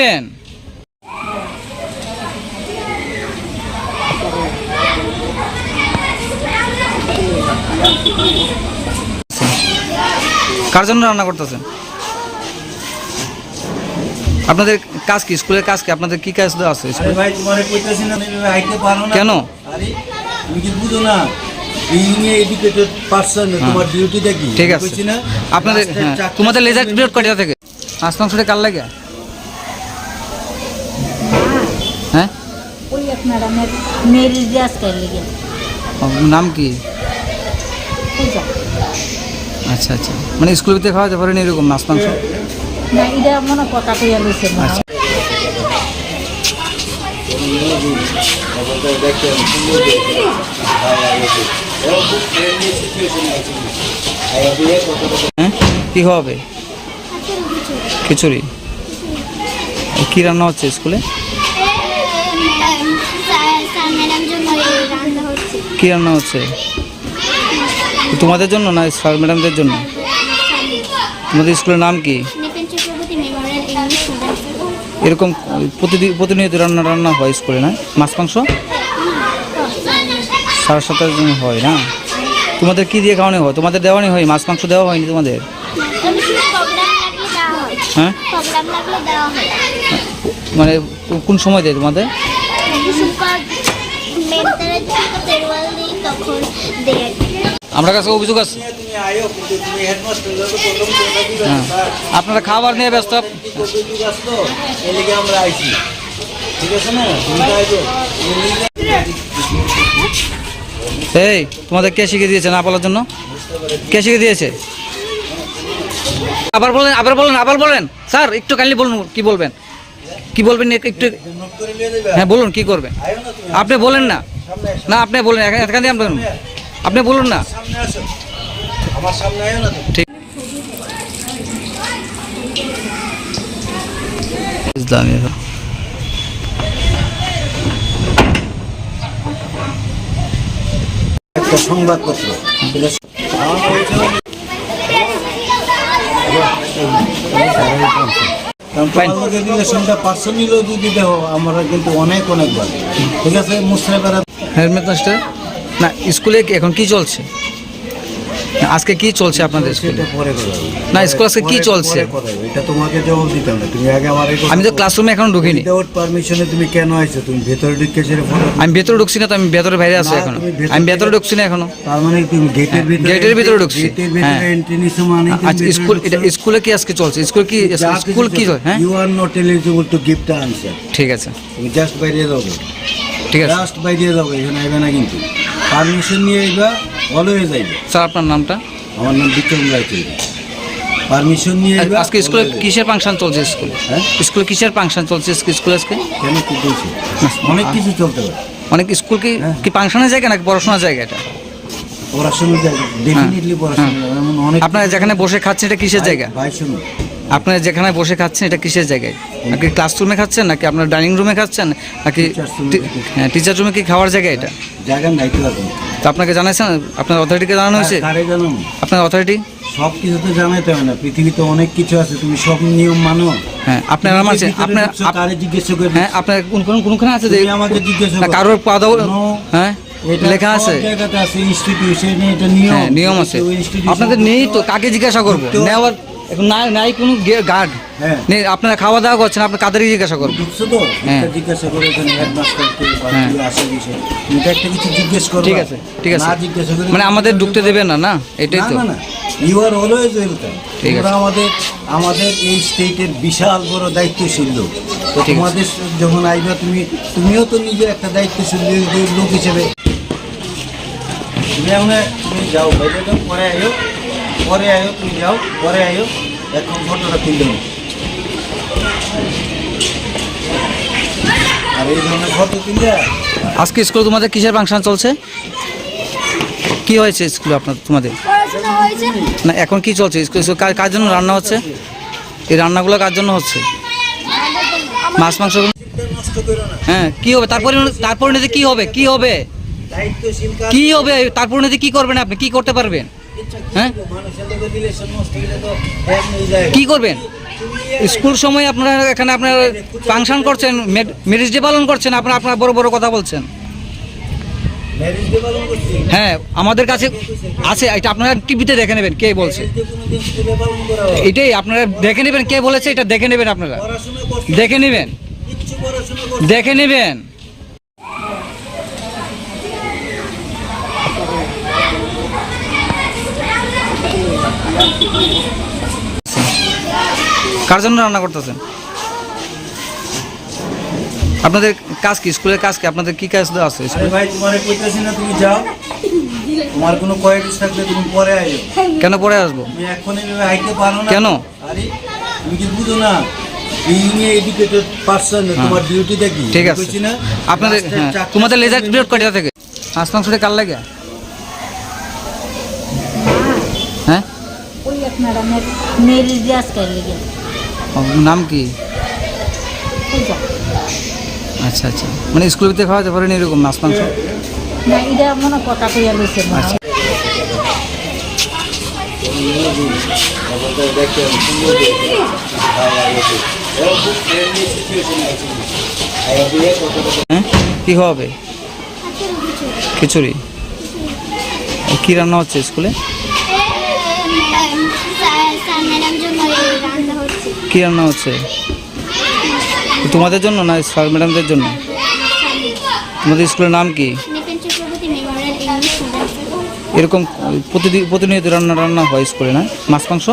নেবেন কার জন্য রান্না করতেছেন? আপনাদের কাজ কি? স্কুলের কাজ কি? আপনাদের কি কাজ দেওয়া আছে ভাই তোমার কইতাছি না তুমি পারো না। কেন? আরে তুমি কি বুঝো না? এডুকেটেড পারসন তোমার ডিউটিটা কি? ঠিক আছে। আপনাদের হ্যাঁ, তোমাদের লেজার পিরিয়ড কয়টা থেকে? মাছ মাংসটা কার লাগে? ম্যাডামের মেয়ের রিয়াজ করে লেগে। নাম কি? পূজা। আচ্ছা আচ্ছা। মানে স্কুল ভিতরে খাওয়াতে পারেন এরকম মাছ মাংস? না এটা মনে কথা কইয়া লইছে মনে হয়। কী খাওয়াবে? খিচুড়ি। কি রান্না হচ্ছে স্কুলে কি রান্না হচ্ছে? তোমাদের জন্য না স্যার ম্যাডামদের জন্য? তোমাদের স্কুলের নাম কি? এরকম প্রতিদিন প্রতিনিয়ত রান্না রান্না হয় স্কুলে না? মাছ মাংস? সাড়ে সাতটার জন্য হয় না? তোমাদের কি দিয়ে খাওয়ানো হয়? তোমাদের দেওয়ানি হয়? মাছ মাংস দেওয়া হয়নি তোমাদের? হয়? মানে কোন সময় দেয় তোমাদের? আমরা কাছে অভিযোগ আছে। হ্যাঁ। আপনারা খাবার নিয়ে ব্যস্ত। এই, তোমাদের কে শিখে দিয়েছে না বলার জন্য? কে শিখে দিয়েছে? আবার বলেন আবার বলেন আবার বলেন। স্যার, একটু কাইন্ডলি বলুন, কি বলবেন? কি বলবেন একটু হ্যাঁ বলুন, কি করবেন আপনি বলেন না। না, আপনি বলেন এখানে দিয়ে আপনি বলুন। না। ঠিক সংবাদপত্র আমরা কিন্তু অনেক অনেক ঠিক আছে? না স্কুলে এখন কি চলছে? আজকে কি চলছে আপনাদের স্কুলে। না, স্কুল আজকে কি চলছে? এটা তোমাকে জবাব দিতাম না। তুমি আগে আমার আমি তো। ক্লাসরুমে এখন ঢুকিনি। উইদাউট পারমিশনে তুমি কেন আইছো? তুমি ভেতরে ঢুকে ফটো আমি ভেতরে ঢুকছি না তো আমি ভেতরে বাইরে আছি এখনও। আমি ভেতরে ঢুকছি না এখনও। তার মানে তুমি গেটের হ্যাঁ, ভিতরে গেটের ভিতরে ঢুকছি। গেটের ভিতরে হ্যাঁ। এন্ট্রি নিছো মানে আচ্ছা স্কুল এটা স্কুলে কি আজকে চলছে? স্কুল কি স্কুল কি হ্যাঁ? You are not eligible to give the answer ঠিক আছে। তুমি জাস্ট বাইরে যাও। ঠিক আছে। জাস্ট বাইরে যাও এখানে আইবে না কিন্তু। পারমিশন নিয়ে আইবা অলওয়েজ স্যার আপনার নামটা? আমার নাম বিক্রম রায়চৌধুরী পারমিশন নিয়ে আজকে স্কুলে কিসের ফাংশন চলছে স্কুলে? হ্যাঁ? স্কুলে কিসের ফাংশন চলছে স্কুলে আজকে? কেন কি বলছি? অনেক কিছু চলতে পারে। অনেক স্কুল কি হ্যাঁ। কি ফাংশনের জায়গা নাকি পড়াশোনার জায়গা এটা? পড়াশোনার জায়গা ডেফিনেটলি পড়াশোনা আপনারা যেখানে বসে খাচ্ছে এটা কিসের জায়গা? ভাই শুনো আপনারা যেখানে বসে খাচ্ছেন এটা কিসের জায়গায়? নাকি ক্লাসরুমে খাচ্ছেন নাকি আপনার ডাইনিং রুমে খাচ্ছেন নাকি। হ্যাঁ টিচার রুমে কি খাওয়ার জায়গা এটা? তো আপনাকে জানাইছেন? আপনার অথরিটিকে জানানো হয়েছে? আপনার অথরিটি সব কিছু তো জানাইতে হবে না। পৃথিবীতে অনেক কিছু আছে তুমি সব নিয়ম মানো। হ্যাঁ আপনারা মানছেন ভিতরে আপনার কারে জিজ্ঞেস করে হ্যাঁ আপনার কোন কোন কোনখানে আছে আমাকে জিজ্ঞেস কারোর হ্যাঁ লেখা আছে। আছে নিয়ম। হ্যাঁ নিয়ম আছে। আপনাদের নেই তো কাকে জিজ্ঞাসা করব? নেওয়ার এখন নাই নাই কোনো গার্ড। হ্যাঁ। নেই আপনারা খাওয়া দাওয়া করছেন আপনি কাদেরই জিজ্ঞাসা ঢুকছো তো হ্যাঁ। জিজ্ঞাসা করে এখানে হেডমাস্টারকে বা হ্যাঁ। আসে বিষয় এটা একটা কিছু জিজ্ঞেস করো। ঠিক আছে ঠিক আছে। না জিজ্ঞাসা করে মানে আমাদের ঢুকতে দেবে না না? এটাই তো। না না ইউ আর অলওয়েজ ওয়েলকাম ঠিক আছে। তোমরা আমাদের আমাদের এই স্টেটের বিশাল বড় দায়িত্বশীল লোক। তো। তোমাদের যখন আইবা তুমি তুমিও তো নিজের একটা দায়িত্বশীল লোক- হিসেবে। তুমি তুমি যাও বাইরে পরে আয়ো পরে আয়ো তুমি যাও পরে আয়ো। এখন ফটোটা তুলে নাও। আর এই ধরনের আজকে স্কুলে তোমাদের কিসের ফাংশন চলছে? কি হয়েছে স্কুলে আপনার তোমাদের? না এখন কি চলছে? স্কুলে স্কুলে কার- জন্য রান্না হচ্ছে? এই রান্নাগুলো কার জন্য হচ্ছে? মাছ মাংস নষ্ট করো না হ্যাঁ কি হবে? তারপরে তারপরে নিতে কি হবে? কি হবে? দায়িত্বশীল কি হবে? তারপরে নিতে কি করবেন আপনি? কি করতে পারবেন? হ্যাঁ? কি করবেন? স্কুল সময় আপনারা এখানে আপনার ফাংশন করছেন মেরিজ ডে পালন করছেন, আপনারা আপনার বড় বড় কথা বলছেন। ম্যারেজ হ্যাঁ আমাদের কাছে আছে, এটা আপনারা টিভিতে দেখে নেবেন কে বলছে। ম্যারেজ এটাই, আপনারা দেখে নেবেন কে বলেছে, এটা দেখে নেবেন আপনারা। দেখে নেবেন। দেখে নেবেন। কার জন্য রান্না করতেছেন? আপনাদের কাজ কি? স্কুলের কাজ কি? আপনাদের কি কাজ দেওয়া আছে ভাই তোমারে কইতাছি না তুমি যাও। তোমার কোনো কোয়ারিজ থাকলে তুমি পরে আইও। কেন পরে আসব? তুমি এখন এভাবে আইতে পারো না। কেন? আরে তুমি কি বুঝো না? এডুকেটেড পারসন তোমার ডিউটিটা কি? ঠিক আছে। আপনাদের হ্যাঁ। তোমাদের লেজার পিরিয়ড কয়টা থেকে? মাছ মাংসটা কাল লাগে হ্যাঁ ম্যাডামের মেরিজ দিয়ে আজকে নাম কি? আচ্ছা আচ্ছা। মানে স্কুলের ভিতরে খাওয়াতে পারেন এরকম মাছ মাংস না এটা মনে কথা কইয়া লইছে মনে হয়। কী হবে? খিচুড়ি। কি রান্না হচ্ছে স্কুলে স্যার ম্যাডাম জন্য এই রান্না হচ্ছে কি রান্না হচ্ছে? তোমাদের জন্য না স্যার ম্যাডামদের জন্য? তোমাদের স্কুলের নাম কি? এরকম প্রতিদিন প্রতিনিয়ত রান্না রান্না হয় স্কুলে না? মাছ মাংস?